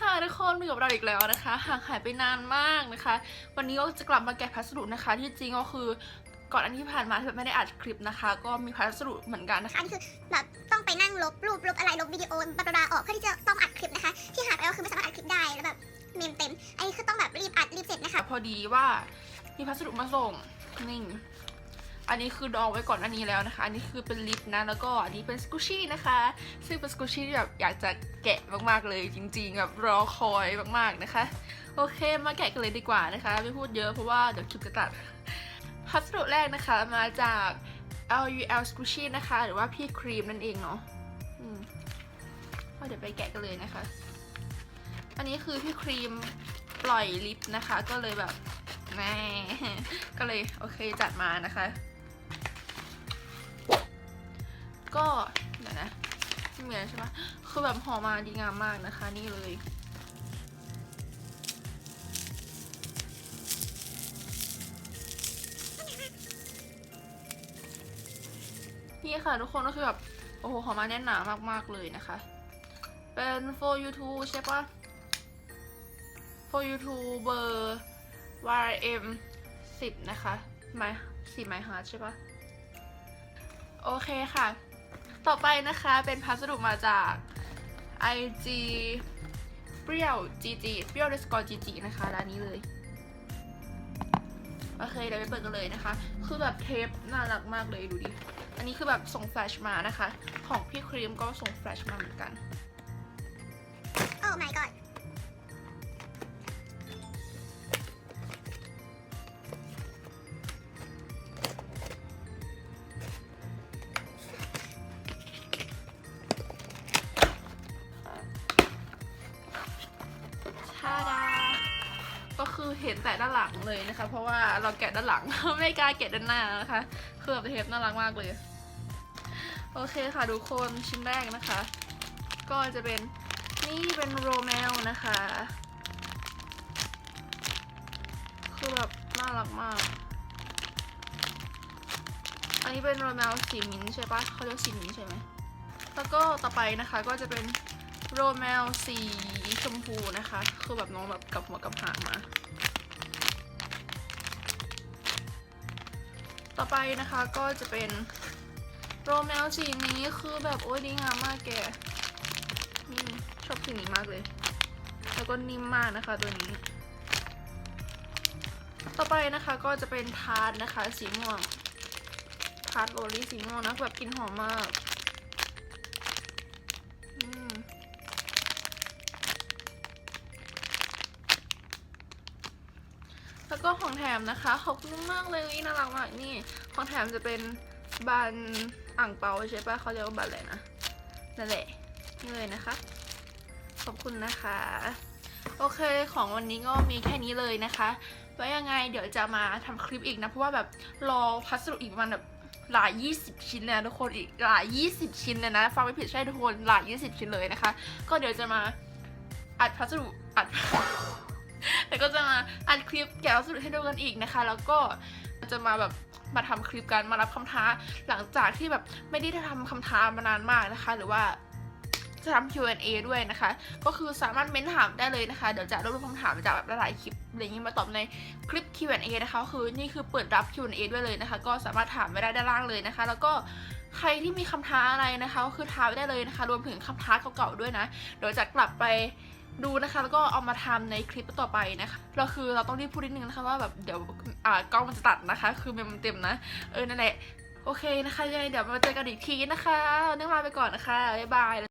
ค่ะทุกคนอยู่กับเราอีกแล้วนะคะห่างหายไปนานมากนะคะ วันนี้ก็จะกลับมาแกะพัสดุนะคะ ที่จริงก็คือก่อนอันที่ผ่านมาที่แบบไม่ได้อัดคลิปนะคะ ก็มีพัสดุเหมือนกันนะคะอันนี้คือแบบต้องไปนั่งลบรูปลบอะไรลบวิดีโอบลาบลาออกเพื่อที่จะต้องอัดคลิปนะคะ ที่หายไปก็คือไม่สามารถอัดคลิปได้แล้วแบบเมมเต็ม อันนี้คือต้องแบบรีบอัดรีบเสร็จนะคะ พอดีว่ามีพัสดุมาส่งนี่ อันนี้คือดองไว้ก่อนอันนี้แล้วนะคะ อันนี้คือเป็นลิปนะ แล้วก็อันนี้เป็นสกูชี่นะคะ ซึ่งเป็นสกูชี่ที่แบบอยากจะแกะมากๆเลยจริงๆแบบรอคอยมากๆนะคะ โอเค มาแกะกันเลยดีกว่านะคะ ไม่พูดเยอะเพราะว่าเดี๋ยวคลิปจะตัดพัสดุแรกนะคะมาจาก LUL Squishy นะคะ หรือว่าพี่ครีมนั่นเองเนาะอืมก็เดี๋ยวไปแกะกันเลยนะคะ อันนี้คือพี่ครีมปล่อยลิปนะคะ ก็เลยแบบแน่ก็เลยโอเคจัดมานะคะ ก็เดี๋ยวนะไม่เหมือนใช่ไหมคือแบบห่อมาดีงามมากนะคะ นี่เลยนี่ค่ะทุกคนก็คือแบบโอ้โหหอมมาแน่นหนามากๆเลยนะคะ เป็น for YouTube ใช่ปะ for YouTube เบอร์ YM 10 นะคะไมสี่ไมฮาร์ดใช่ปะโอเคค่ะ ต่อไปนะคะเป็นพัสดุมาจาก IG เปรี้ยว GG เปรี้ยว underscore GG นะคะร้านนี้เลย โอเคเดี๋ยวไปเปิดกันเลยนะคะ คือแบบเทปน่ารักมากเลยดูดิ อันนี้คือแบบส่งแฟลชมานะคะ ของพี่ครีมก็ส่งแฟลชมาเหมือนกัน Oh my god ก็คือเห็นแต่ด้านหลังเลยนะคะ เพราะว่าเราแกะด้านหลัง ไม่กล้าแกะด้านหน้านะคะคือแบบเทปน่ารักมากเลย โอเคค่ะทุกคนชิ้นแรกนะคะ ก็จะเป็นนี่เป็นโรแมลนะคะ คือแบบน่ารักมาก อันนี้เป็นโรแมลสีมิ้นใช่ปะเขาเรียกสีมิ้นใช่ไหมแล้วก็ต่อไปนะคะก็จะเป็น โรแมลสีชมพูนะคะ คือแบบน้องแบบกับหัวกับหางมา ต่อไปนะคะก็จะเป็นโรแมลสีนี้คือแบบโอ้ยดีงามมากแกนี่ชอบสีนี้มากเลย แล้วก็นิ่มมากนะคะตัวนี้ ต่อไปนะคะก็จะเป็นทาร์ตนะคะสีม่วงทาร์ตโรลลี่สีม่วงนะแบบกลิ่นหอมมาก แล้วก็ของแถมนะคะขอบคุณมากเลยน่ารักมากนี่ของแถมจะเป็นบันอ่างเปาใช่ปะเขาเรียกว่าบันอะไรนะนั่นแหละนี่เลยนะคะ ขอบคุณนะคะ โอเคของวันนี้ก็มีแค่นี้เลยนะคะไว้ยังไงเดี๋ยวจะมาทำคลิปอีกนะ เพราะว่าแบบรอพัสดุอีกประมาณแบบหลาย 20 ชิ้นเลยนะทุกคนอีกหลาย 20 ชิ้นเลยนะฟังไม่ผิดใช่ทุกคนหลาย 20 ชิ้นเลยนะคะ ก็เดี๋ยวจะมาอัดพัสดุอัด แล้วก็จะมาอัดคลิปแกะพัสดุให้ดูกันอีกนะคะ แล้วก็จะมาแบบมาทำคลิปกันมารับคำท้า หลังจากที่แบบไม่ได้ทำคำท้ามานานมากนะคะ หรือว่าจะทำ Q&A ด้วยนะคะ ก็คือสามารถเม้นถามได้เลยนะคะ เดี๋ยวจะรวบรวมคำถามจากแบบหลายคลิปอะไรอย่างนี้มาตอบในคลิป Q&A นะคะ คือนี่คือเปิดรับ Q&A ด้วยเลยนะคะ ก็สามารถถามไว้ได้ด้านล่างเลยนะคะ แล้วก็ใครที่มีคำท้าอะไรนะคะ ก็คือท้าไว้ได้เลยนะคะ รวมถึงคำท้าเก่าๆด้วยนะ เดี๋ยวจะกลับไป ดูนะคะ แล้วก็เอามาทำในคลิปต่อไปนะคะ เราคือเราต้องรีบพูดนิดนึงนะคะว่าแบบเดี๋ยวอ่ากล้องมันจะตัดนะคะ คือมันเต็มนะ เออนั่นแหละ โอเคนะคะยังไงเดี๋ยวมาเจอกันอีกทีนะคะวันนี้ลาไปก่อนนะคะบ๊ายบาย